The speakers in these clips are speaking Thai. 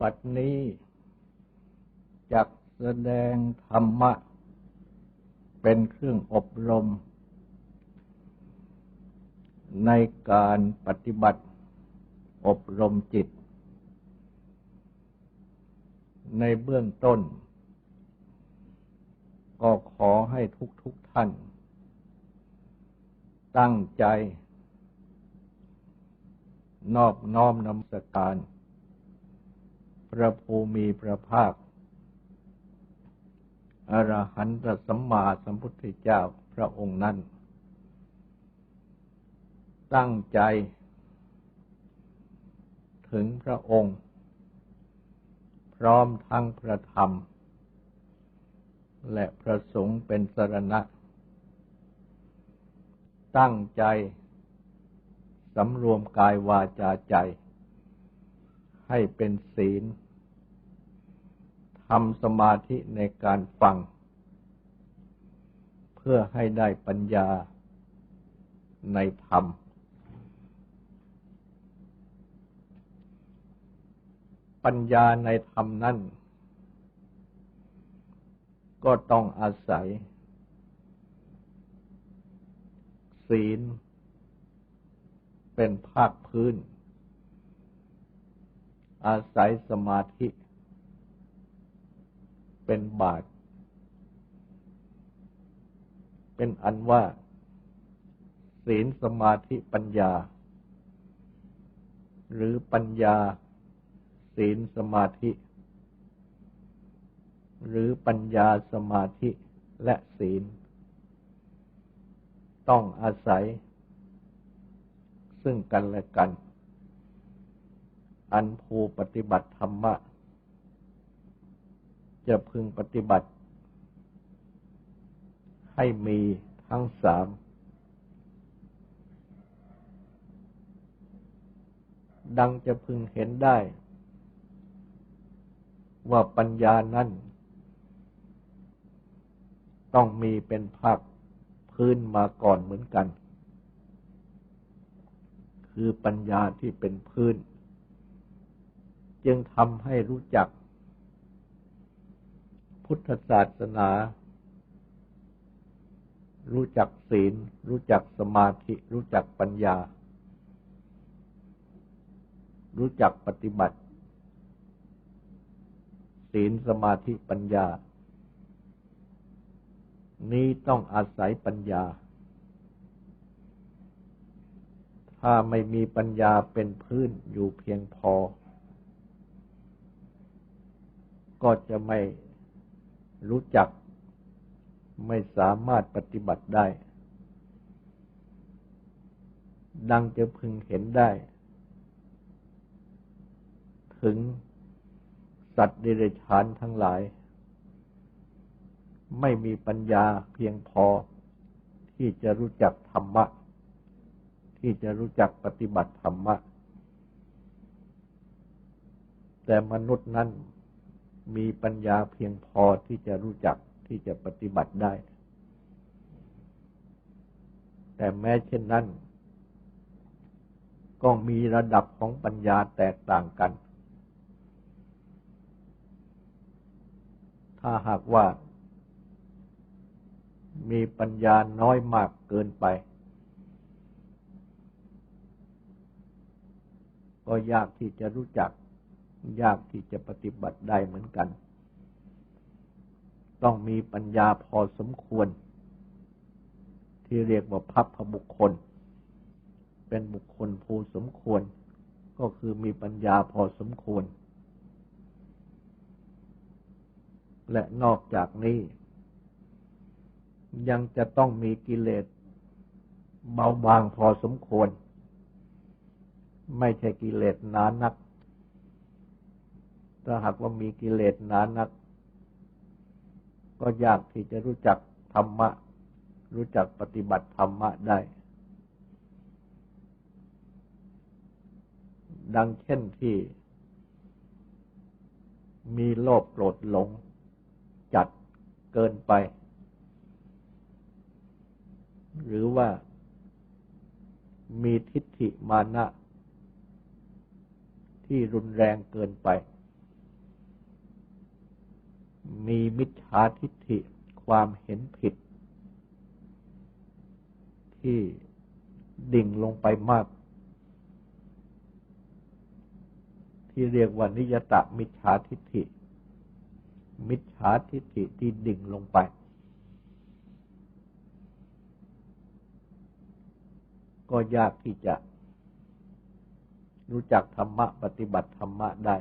ปัดนี้จักแสดงธรรมะ เป็นเครื่องอบรม ในการปฏิบัติอบรมจิต ในเบื้องต้น ก็ขอให้ทุกทุกท่าน ตั้งใจ นอบน้อมนำสการพ ระภูมิพระภาค อรหันตสัมมาสัมพุทธเจ้าพระองค์นั้น ตั้งใจ ถึงพระองค์ พร้อมทั้งพระธรรม และพระสงฆ์เป็นสรณะ ตั้งใจสำรวมกายวาจาใจให้เป็นศีลำสมาธิในการฟัง เพื่อให้ได้ปัญญาในธรรม ปัญญาในธรรมนั้นก็ต้องอาศัย ศีล เป็นภาคพื้น อาศัยสมาธิ เป็นบาทเป็นอันว่า ศีลสมาธิปัญญา หรือปัญญา ศีลสมาธิ หรือปัญญาสมาธิและศีล ต้องอาศัย ซึ่งกันและกัน อันภูปฏิบัติธรรมะ จะพึงปฏิบัติ ให้มีทั้งสาม ดังจะพึงเห็นได้ ว่าปัญญานั้นต้องมีเป็นภาคพื้นมาก่อนเหมือนกัน คือปัญญาที่เป็นพื้น จึงทำให้รู้จัก พุทธศาสนา รู้จักศีล รู้จักสมาธิ รู้จักปัญญา รู้จักปฏิบัติ ศีลสมาธิปัญญา นี้ต้องอาศัยปัญญา ถ้าไม่มีปัญญาเป็นพื้นอยู่เพียงพอ ก็จะไม่ รู้จักไม่สามารถปฏิบัติได้ ดังจะพึงเห็นได้ ถึงสัตว์เดรัจฉานทั้งหลาย ไม่มีปัญญาเพียงพอที่จะรู้จักธรรมะ ที่จะรู้จักปฏิบัติธรรมะ แต่มนุษย์นั้น มีปัญญาเพียงพอที่จะรู้จักที่จะปฏิบัติได้ แต่แม้เช่นนั้น ก็มีระดับของปัญญาแตกต่างกัน ถ้าหากว่า มีปัญญาน้อยมากเกินไป ก็ยากที่จะรู้จัก ยากที่จะปฏิบัติได้เหมือนกัน ต้องมีปัญญาพอสมควร ที่เรียกว่าพัพพบุคคล เป็นบุคคลผู้สมควร ก็คือมีปัญญาพอสมควร และนอกจากนี้ ยังจะต้องมีกิเลสเบาบางพอสมควร ไม่ใช่กิเลสหนานัก ถ้าหากว่ามีกิเลสหนานัก ก็ยากที่จะรู้จักธรรมะ รู้จักปฏิบัติธรรมะได้ ดังเช่นที่มีโลภโกรธหลง จัดเกินไป หรือว่ามีทิฏฐิมานะ ที่รุนแรงเกินไป มีมิจฉาทิฏฐิความเห็นผิด ที่ดิ่งลงไปมาก ที่เรียกว่านิยตะมิจฉาทิฏฐิ มิจฉาทิฏฐิที่ดิ่งลงไป ก็ยากที่จะรู้จักธรรมะ ปฏิบัติธรรมะได้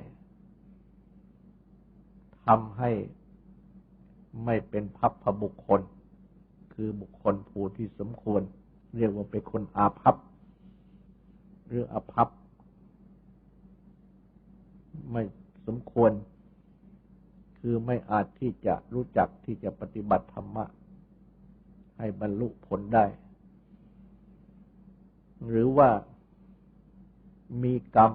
ทำให้ไม่เป็นพัพพบุคคล คือบุคคลผู้ที่สมควร เรียกว่าเป็นคนอาภัพ หรืออาภัพ ไม่สมควร คือไม่อาจที่จะรู้จักที่จะปฏิบัติธรรมะ ให้บรรลุผลได้ หรือว่ามีกรรม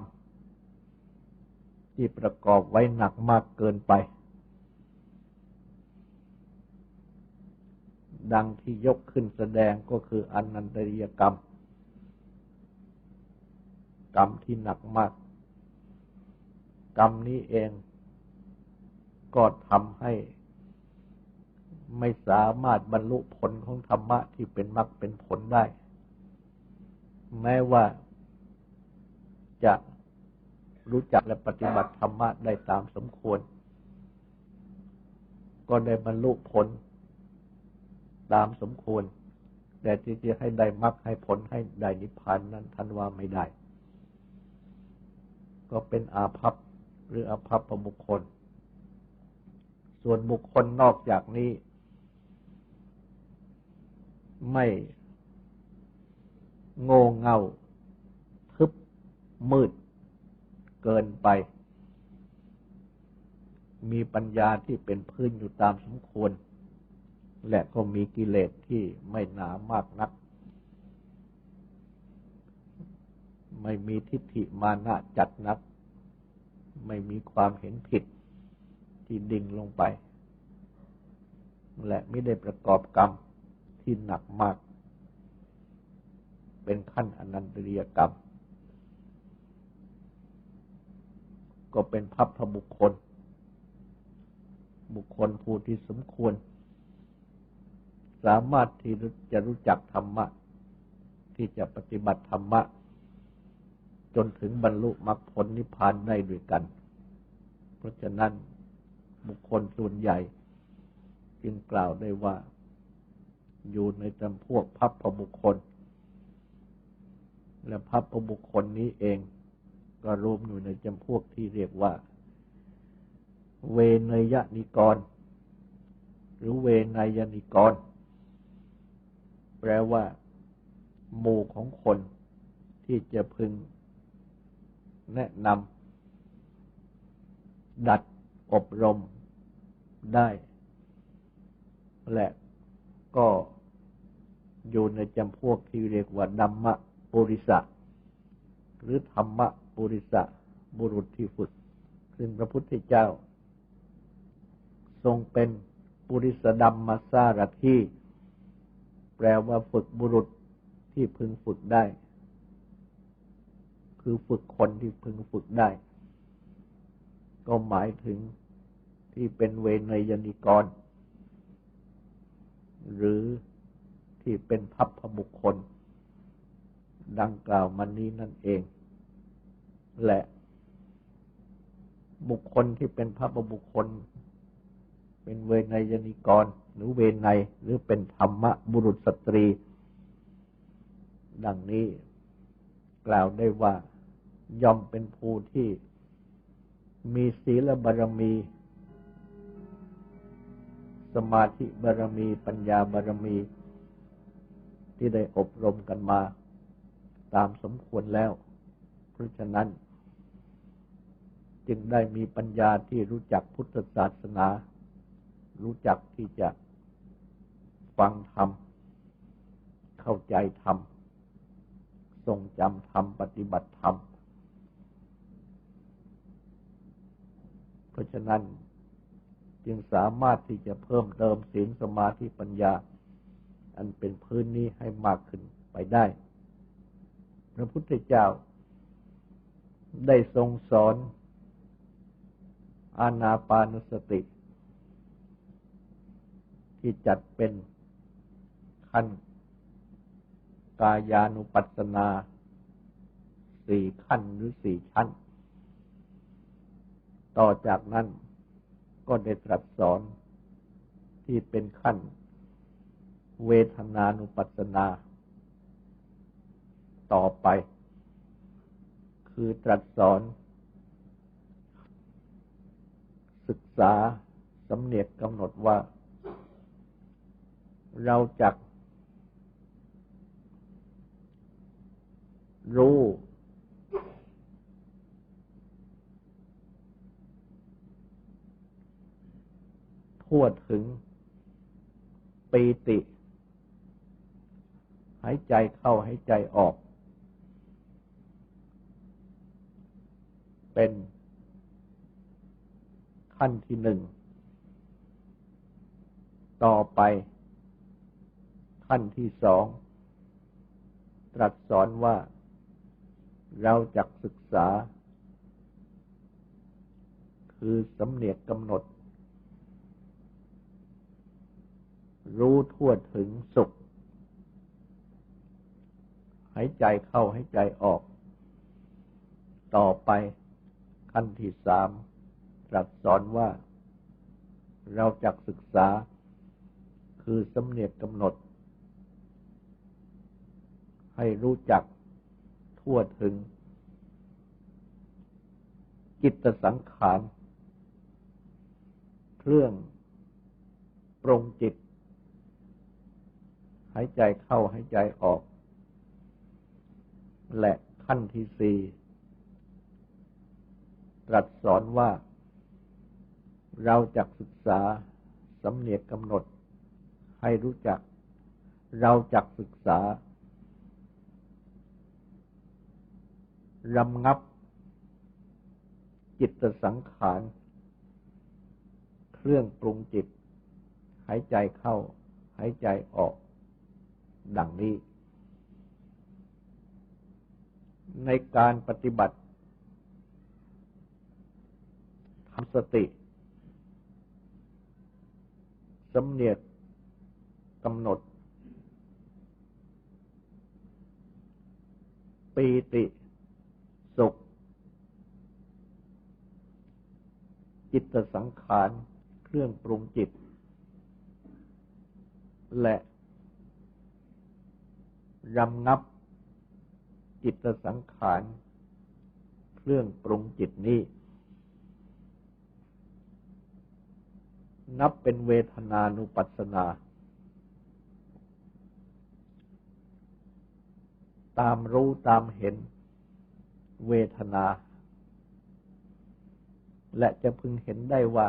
ที่ประกอบไว้หนักมากเกินไป ดังที่ยกขึ้นแสดงก็คืออนันตริยกรรม กรรมที่หนักมาก กรรมนี้เองก็ทำให้ไม่สามารถบรรลุผลของธรรมะที่เป็นมรรคเป็นผลได้ แม้ว่าจะรู้จักและปฏิบัติธรรมะได้ตามสมควร ก็ได้บรรลุผล ตามสมควร แต่ที่จะให้ได้มรรคให้ผลให้ได้นิพพานนั้นท่านว่าไม่ได้ ก็เป็นอาภัพหรืออาภัพประบุคคล ส่วนบุคคลนอกจากนี้ ไม่โง่เง่ามืด เกินไป มีปัญญาที่เป็นพื้นอยู่ตามสมควร และก็มีกิเลสที่ไม่หนามากนัก ไม่มีทิฏฐิมานะจัดนัก ไม่มีความเห็นผิดที่ดิ่งลงไป และไม่ได้ประกอบกรรมที่หนักมาก เป็นขั้นอนันตริยกรรม ก็เป็นพัพพบุคคล บุคคลผู้ที่สมควร สามารถที่จะรู้จักธรรมะ ที่จะปฏิบัติธรรมะ จนถึงบรรลุมรรคผลนิพพานได้ด้วยกัน เพราะฉะนั้นบุคคลส่วนใหญ่ จึงกล่าวได้ว่า อยู่ในจำพวกพัพพบุคคล และพัพพบุคคลนี้เองก็รวมอยู่ในจำพวกที่เรียกว่า เวนยนิกร หรือเวนยนิกร แปลว่า หมู่ของคนที่จะพึง แนะนำดัดอบรมได้ และก็อยู่ในจำพวกที่เรียกว่าดัมมะปุริสะหรือธรรมะปุริสะบุรุษที่ฝึก ซึ่งพระพุทธเจ้า ทรงเป็นปุริสดัมมาสารที แปลว่าฝึกบุรุษที่พึงฝึกได้ คือฝึกคนที่พึงฝึกได้ ก็หมายถึงที่เป็นเวนยนิกร หรือที่เป็นพัพพบุคคล ดังกล่าวมานี้นั่นเอง และบุคคลที่เป็นพระบุคคล เป็นเวนยนิกร หรือเวนหรือเป็นธรรมะบุรุษสตรี ดังนี้กล่าวได้ว่าย่อมเป็นผู้ที่มีศีลบารมี สมาธิบารมี ปัญญาบารมี ที่ได้อบรมกันมา ตามสมควรแล้ว เพราะฉะนั้น จึงได้มีปัญญาที่รู้จักพุทธศาสนา รู้จักที่จะ ฟังธรรม เข้าใจธรรม ทรงจำธรรม ปฏิบัติธรรม เพราะฉะนั้นจึงสามารถที่จะเพิ่มเติมศีลสมาธิปัญญา อันเป็นพื้นนี้ให้มากขึ้นไปได้ พระพุทธเจ้าได้ทรงสอน อานาปานสติ ที่จัดเป็น ขั้น กายานุปัสสนาสี่ขั้นหรือสี่ชั้น ต่อจากนั้นก็ได้ตรัสสอนที่เป็นขั้น เวทนานุปัสสนา ต่อไป คือตรัสสอน ศึกษาสำเนียกกำหนดว่า เราจัก รู้ ทั่วถึงปีติ หายใจเข้าหายใจออก เป็นขั้นที่หนึ่ง ต่อไป ขั้นที่สอง ตรัสสอนว่า เราจักศึกษา คือสำเนียกกำหนด รู้ทั่วถึงสุข หายใจเข้าหายใจออก ต่อไปขั้นที่สามตรัสสอนว่า เราจักศึกษา คือสำเนียกกำหนด ให้รู้จัก ทั่วถึงจิตสังขาร เครื่องปรงจิต หายใจเข้าหายใจออก และขั้นที่สี่ตรัสสอนว่า เราจักศึกษาสำเนียกกำหนดให้รู้จัก เราจักศึกษา รำงับ จิตสังขาร เครื่องปรุงจิต หายใจเข้า หายใจออก ดังนี้ ในการปฏิบัติทำสติสำเนียกกำหนดปีติ สุข จิตสังขารเครื่องปรุงจิต และรำงับจิตสังขารเครื่องปรุงจิตนี้ นับเป็นเวทนานุปัสสนา ตามรู้ตามเห็น เวทนา และจะพึงเห็นได้ว่า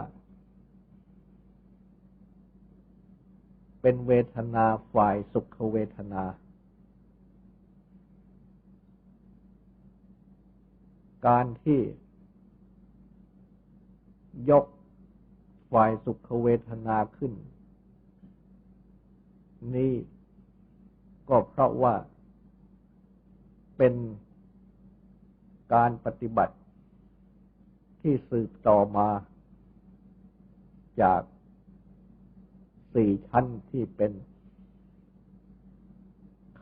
เป็นเวทนาฝ่ายสุขเวทนา การที่ยกฝ่ายสุขเวทนาขึ้น นี่ก็เพราะว่าเป็น การปฏิบัติที่สืบต่อมา จากสี่ชั้นที่เป็น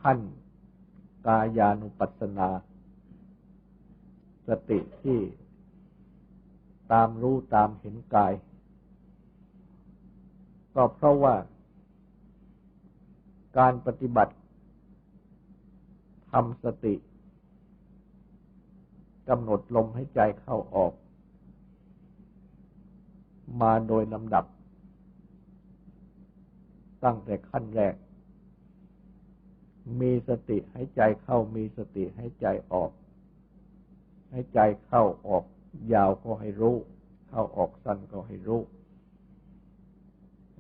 ขั้นกายานุปัสสนา สติที่ตามรู้ตามเห็นกาย ก็เพราะว่าการปฏิบัติทำสติ กำหนดลมให้ใจเข้าออก มาโดยลำดับ ตั้งแต่ขั้นแรก มีสติให้ใจเข้ามีสติให้ใจออกให้ใจเข้าออก ยาวก็ให้รู้ เข้าออกสั้นก็ให้รู้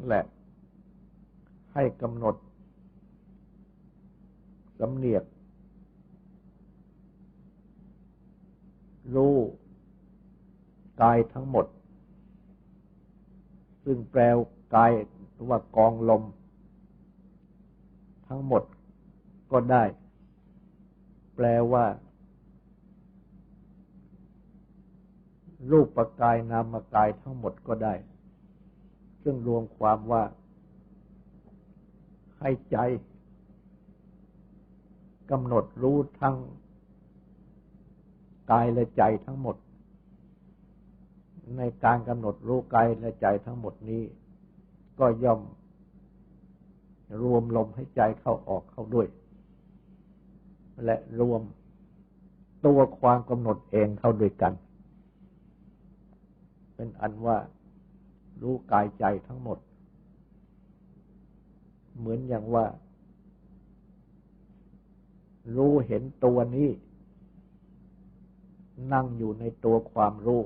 และให้กำหนดสำเนียก รู้กายทั้งหมด ซึ่งแปลกายว่ากองลม ทั้งหมดก็ได้ แปลว่า รูปประกายนามกายทั้งหมดก็ได้ ซึ่งรวมความว่า ให้ใจกำหนดรู้ทั้ง กายและใจทั้งหมด ในการกำหนดรู้กายและใจทั้งหมดนี้ ก็ย่อมรวมลมให้ใจเข้าออกเข้าด้วย และรวมตัวความกำหนดเองเข้าด้วยกัน เป็นอันว่ารู้กายใจทั้งหมด เหมือนอย่างว่า รู้เห็นตัวนี้ นั่งอยู่ในตัวความรู้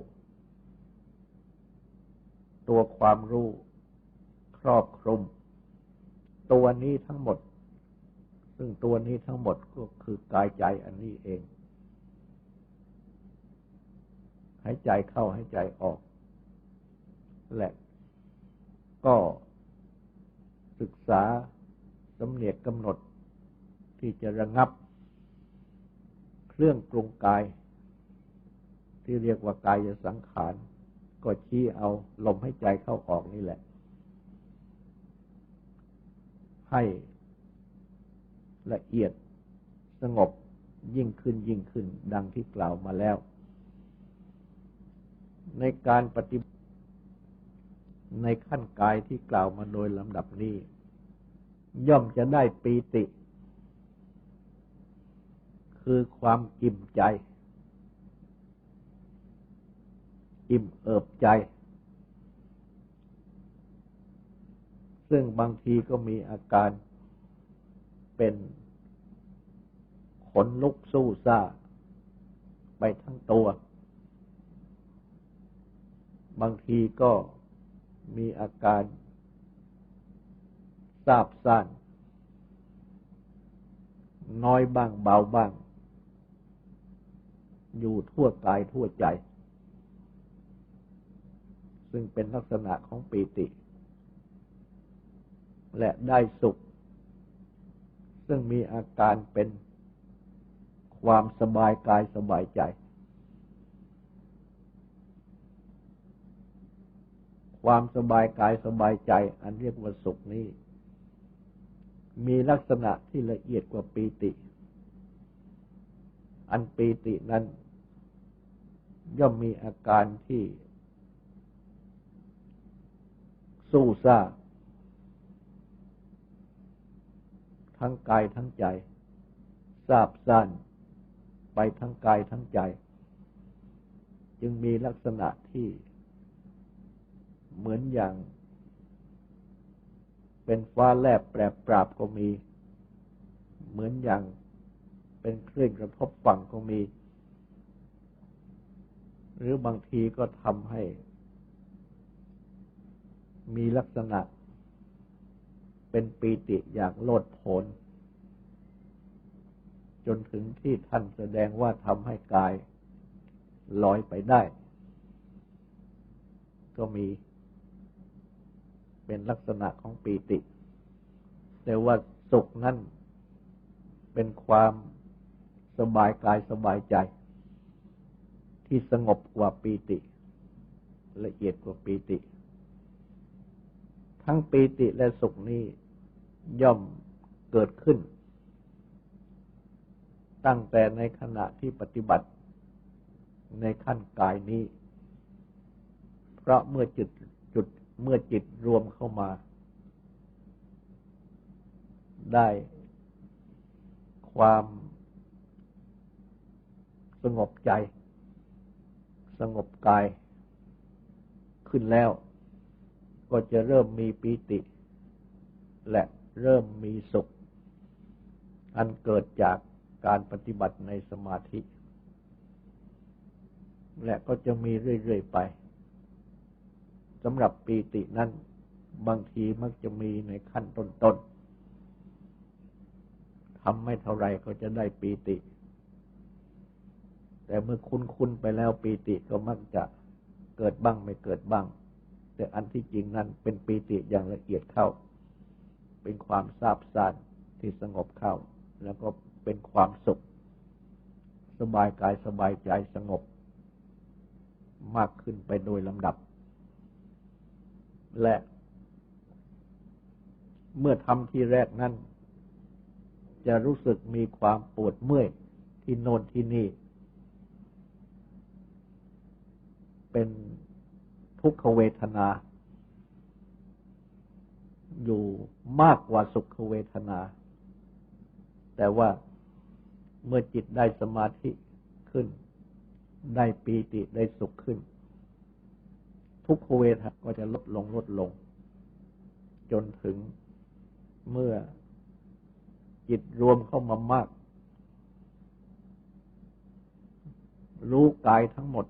ตัวความรู้ ครอบคลุม ตัวนี้ทั้งหมด ซึ่งตัวนี้ทั้งหมดก็คือกายใจอันนี้เองหายใจเข้าหายใจออก และก็ศึกษาสำเนียกกำหนดที่จะระงับ เครื่องปรุงกาย ที่เรียกว่ากายสังขาร ก็ชี้เอาลมให้ใจเข้าออกนี่แหละ ให้ละเอียดสงบยิ่งขึ้นยิ่งขึ้น ดังที่กล่าวมาแล้ว ในการปฏิบัติในขั้นกายที่กล่าวมาโดยลำดับนี้ ย่อมจะได้ปีติ คือความอิ่มใจ อิ่มเอิบใจ ซึ่งบางทีก็มีอาการเป็นขนลุกสู้ซ่า ไปทั้งตัว บางทีก็มีอาการทราบสั้นน้อยบ้างเบาบ้าง อยู่ทั่วกายทั่วใจ ซึ่งเป็นลักษณะของปีติ และได้สุข ซึ่งมีอาการเป็นความสบายกายสบายใจ ความสบายกายสบายใจ อันเรียกว่าสุขนี้ มีลักษณะที่ละเอียดกว่าปีติ อันปีตินั้น ย่อมมีอาการที่ สู้ซ่า ทั้งกายทั้งใจทราบสั้นไปทั้งกายทั้งใจ จึงมีลักษณะที่เหมือนอย่าง เป็นฟ้าแลบแปรปราบก็มี เหมือนอย่างเป็นคลื่นกระทบฝั่งก็มี หรือบางทีก็ทำให้ มีลักษณะ เป็นปีติอย่างโลดโผนจนถึงที่ท่านแสดงว่าทำให้กายลอยไปได้ ก็มี เป็นลักษณะของปีติ แต่ว่าสุขนั้นเป็นความสบายกายสบายใจ ที่สงบกว่าปีติ ละเอียดกว่าปีติ ทั้งปีติและสุขนี้ย่อมเกิดขึ้น ตั้งแต่ในขณะที่ปฏิบัติในขั้นกายนี้ เพราะเมื่อจุดจุดเมื่อจิตรวมเข้ามา ได้ความสงบใจ สงบกายขึ้นแล้ว ก็จะเริ่มมีปีติ และเริ่มมีสุข อันเกิดจากการปฏิบัติในสมาธิ และก็จะมีเรื่อยๆไปสำหรับปีตินั้น บางทีมักจะมีในขั้นต้นๆทำไม่เท่าไรก็จะได้ปีติ แต่เมื่อคุ้นๆไปแล้วปีติก็มักจะเกิดบ้างไม่เกิดบ้าง แต่อันที่จริงนั้นเป็นปีติอย่างละเอียดเข้า เป็นความซาบซ่านที่สงบเข้า แล้วก็เป็นความสุข สบายกายสบายใจสงบ มากขึ้นไปโดยลำดับ และ เมื่อทำที่แรกนั้น จะรู้สึกมีความปวดเมื่อยที่โน่นที่นี่ เป็น ทุกขเวทนา อยู่มากกว่าสุขเวทนา แต่ว่าเมื่อจิตได้สมาธิขึ้น ได้ปีติได้สุขขึ้น ทุกขเวทนาก็จะลดลงลดลง จนถึงเมื่อจิตรวมเข้ามามาก รู้กายทั้งหมด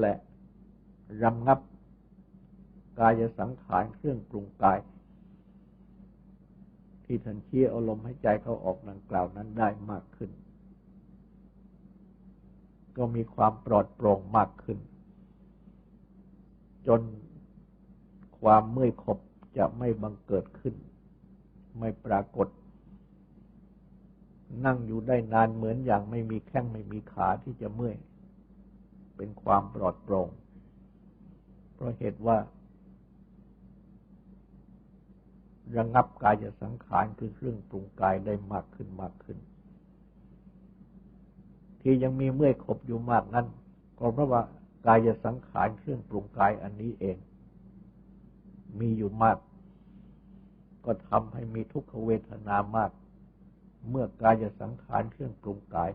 และรำงับกายสังขารเครื่องปรุงกาย ที่ท่านเชี่ยอารมณ์ให้ใจเขาออกดังกล่าวนั้นได้มากขึ้น ก็มีความปลอดโปร่งมากขึ้น จนความเมื่อยขบจะไม่บังเกิดขึ้น ไม่ปรากฏ นั่งอยู่ได้นานเหมือนอย่างไม่มีแข้งไม่มีขาที่จะเมื่อย เป็นความปลอดโปร่ง เพราะเหตุว่า ระงับกายสังขารคือเครื่องปรุงกายได้มากขึ้นมากขึ้น ที่ยังมีเมื่อยขบอยู่มากนั้นก็เพราะว่ากายสังขารเครื่องปรุงกายอันนี้เอง มีอยู่มาก ก็ทำให้มีทุกขเวทนามาก เมื่อกายสังขารเครื่องปรุงกาย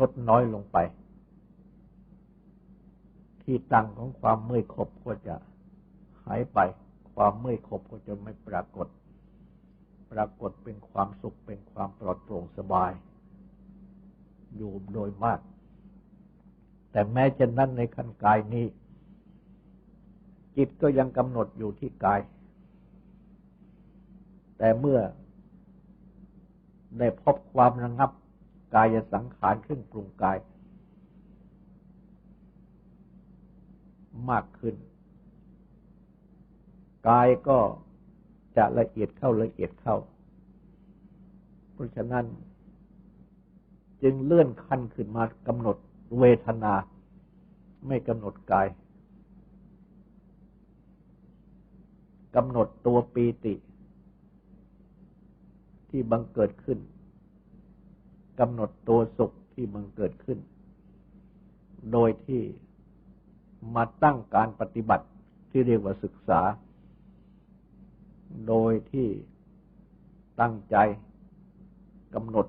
ลดน้อยลงไป ที่ตั้งของความเมื่อยขบก็จะหายไป ความเมื่อยขบก็จะไม่ปรากฏ ปรากฏเป็นความสุขเป็นความปลอดโปร่งสบาย อยู่โดยมาก แต่แม้จะนั้นในขั้นกายนี้ จิตก็ยังกำหนดอยู่ที่กาย แต่เมื่อได้พบความระงับ กายสังขารขึ้นปรุงกาย มากขึ้น กายก็จะละเอียดเข้าละเอียดเข้า เพราะฉะนั้น จึงเลื่อนขั้นขึ้นมากำหนดเวทนา ไม่กำหนดกายกำหนดตัวปีติ ที่บังเกิดขึ้น กำหนดตัวสุขที่บังเกิดขึ้น โดยที่มาตั้งการปฏิบัติที่เรียกว่าศึกษา โดยที่ตั้งใจกำหนด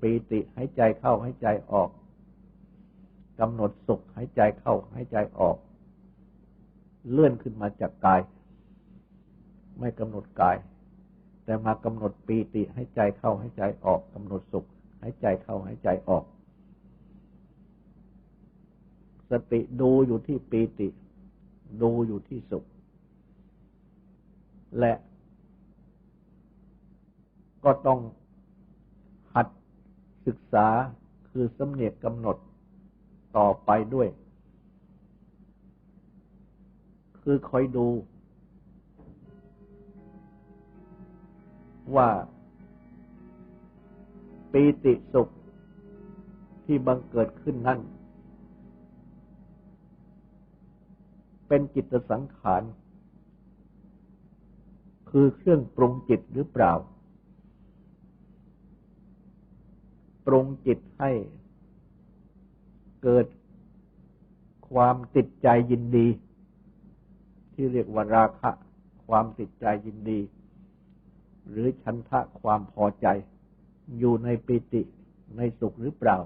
ปีติให้ใจเข้าให้ใจออกกำหนดสุขให้ใจเข้าให้ใจออก เลื่อนขึ้นมาจากกาย ไม่กำหนดกาย แต่มากำหนดปีติให้ใจเข้าให้ใจออกกำหนดสุขให้ใจเข้าให้ใจออก สติดูอยู่ที่ปีติ ดูอยู่ที่สุข และก็ต้องหัดศึกษาคือสำเนียกกำหนดต่อไปด้วย คือคอยดู ว่าปีติสุขที่บังเกิดขึ้นนั้นเป็นจิตสังขาร คือเครื่องปรุงจิตหรือเปล่า ปรุงจิตให้เกิดความติดใจยินดี ที่เรียกว่าราคะ ความติดใจยินดี หรือชันทะความพอใจ อยู่ในปิติในสุขหรือเปล่า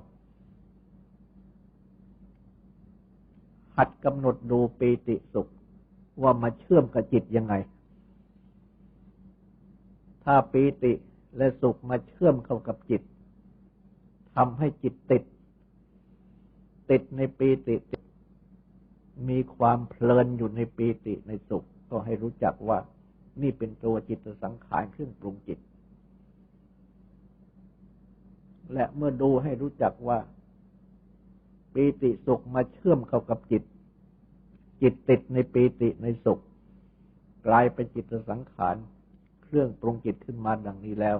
หัดกำหนดดูปีติสุขว่ามาเชื่อมกับจิตยังไง ถ้าปีติและสุขมาเชื่อมเข้ากับจิตทำให้จิตติด ติดในปีติ มีความเพลินอยู่ในปีติในสุข ก็ให้รู้จักว่า นี่เป็นตัวจิตสังขารเครื่องปรุงจิต และเมื่อดูให้รู้จักว่าปีติสุขมาเชื่อมเข้ากับจิต จิตติดในปีติในสุข กลายเป็นจิตสังขารเครื่องปรุงจิตขึ้นมาดังนี้แล้ว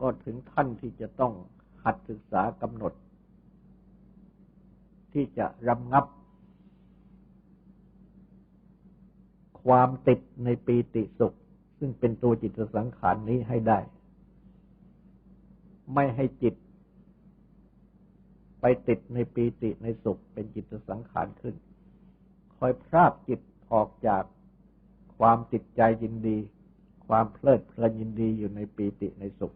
ก็ถึงขั้นที่จะต้องหัดศึกษากำหนด ที่จะรำงับ ความติดในปีติสุข ซึ่งเป็นตัวจิตสังขารนี้ให้ได้ ไม่ให้จิต ไปติดในปีติในสุข เป็นจิตสังขารขึ้น คอยพรากจิตออกจากความติดใจยินดี ความเพลิดเพลินยินดีอยู่ในปีติในสุข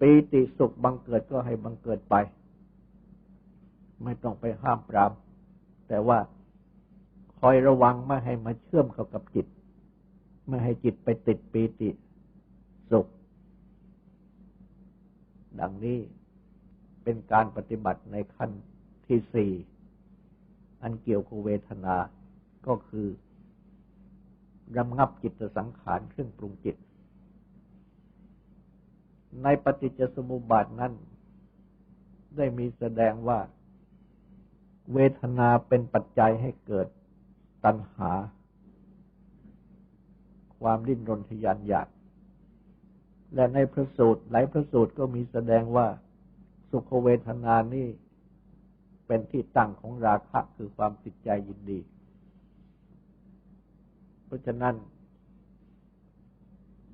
ปีติสุขบังเกิดก็ให้บังเกิดไป ไม่ต้องไปห้ามปราม แต่ว่า คอยระวังไม่ให้มาเชื่อมเข้ากับจิต ไม่ให้จิตไปติดปีติสุข ดังนี้เป็นการปฏิบัติในขั้นที่สี่อันเกี่ยวกับเวทนาก็คือรำงับจิตสังขารเครื่องปรุงจิต ในปฏิจจสมุปบาทนั้น ได้มีแสดงว่า เวทนาเป็นปัจจัยให้เกิด ตัณหา ความดิ้นรนทยานอยาก และในพระสูตรหลายพระสูตรก็มีแสดงว่าสุขเวทนานี่เป็นที่ตั้งของราคะคือความติดใจยินดี เพราะฉะนั้น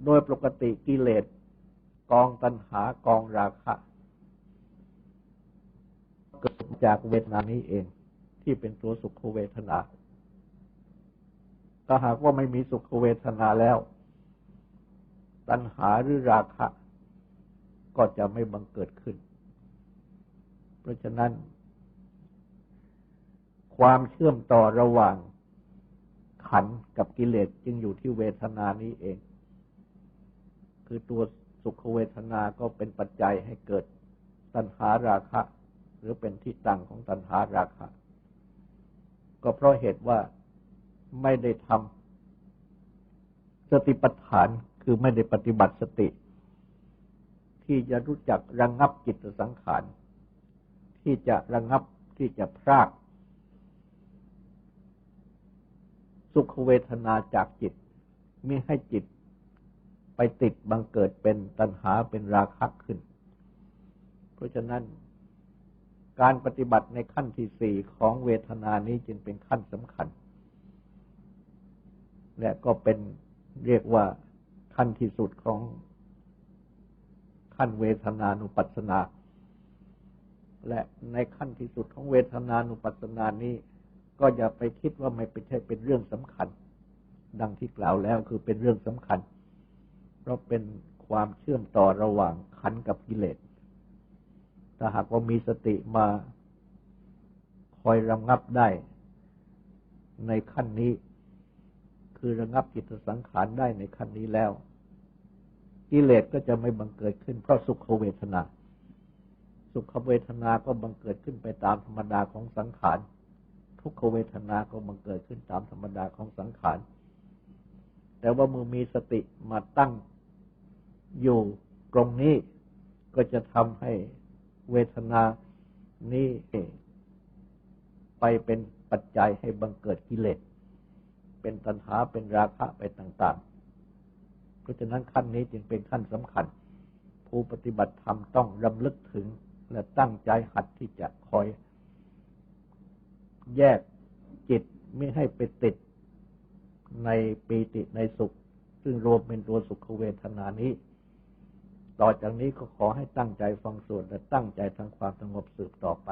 โดยปกติกิเลสกองตัณหากองราคะ เกิดจากเวทนานี้เองที่เป็นตัวสุขเวทนา ถ้าหากว่าไม่มีสุขเวทนาแล้ว ตัณหาหรือราคะ ก็จะไม่บังเกิดขึ้น เพราะฉะนั้น ความเชื่อมต่อระหว่างขันกับกิเลสจึงอยู่ที่เวทนานี้เอง คือตัวสุขเวทนาก็เป็นปัจจัยให้เกิดตัณหาราคะ หรือเป็นที่ตั้งของตัณหาราคะ ก็เพราะเหตุว่า ไม่ได้ทำสติปัฏฐานคือไม่ได้ปฏิบัติสติ ที่จะรู้จักระงงับจิตสังขาร ที่จะระงงับที่จะพราก สุขเวทนาจากจิตมิให้จิตไปติดบังเกิดเป็นตัณหาเป็นราคะขึ้น เพราะฉะนั้นการปฏิบัติในขั้นที่สี่ของเวทนานี้จึงเป็นขั้นสำคัญ และก็เป็นเรียกว่าขั้นที่สุดของขั้นเวทนานุปัสสนา และในขั้นที่สุดของเวทนานุปัสสนานี้ ก็อย่าไปคิดว่าไม่เป็นใช่เป็นเรื่องสำคัญ ดังที่กล่าวแล้วคือเป็นเรื่องสำคัญ เพราะเป็นความเชื่อมต่อระหว่างขันกับกิเลสถ้าหากว่ามีสติมาคอยระงับได้ ในขั้นนี้ คือระงับจิตสังขารได้ในขั้นนี้แล้ว กิเลสก็จะไม่บังเกิดขึ้นเพราะสุขเวทนา สุขเวทนาก็บังเกิดขึ้นไปตามธรรมดาของสังขาร ทุกขเวทนาก็บังเกิดขึ้นตามธรรมดาของสังขาร แต่ว่ามือมีสติมาตั้งอยู่ตรงนี้ก็จะทำให้เวทนานี้ไปเป็นปัจจัยให้บังเกิดกิเลส เป็นตัณหาเป็นราคะไปต่างๆ เพราะฉะนั้นขั้นนี้จึงเป็นขั้นสำคัญ ผู้ปฏิบัติธรรมต้องรำลึกถึง และตั้งใจหัดที่จะคอย แยกจิตไม่ให้ไปติดในปีติในสุข ซึ่งรวมเป็นตัวสุขเวทนานี้ ต่อจากนี้ก็ขอให้ตั้งใจฟังสวดและตั้งใจทำความสงบสืบต่อไป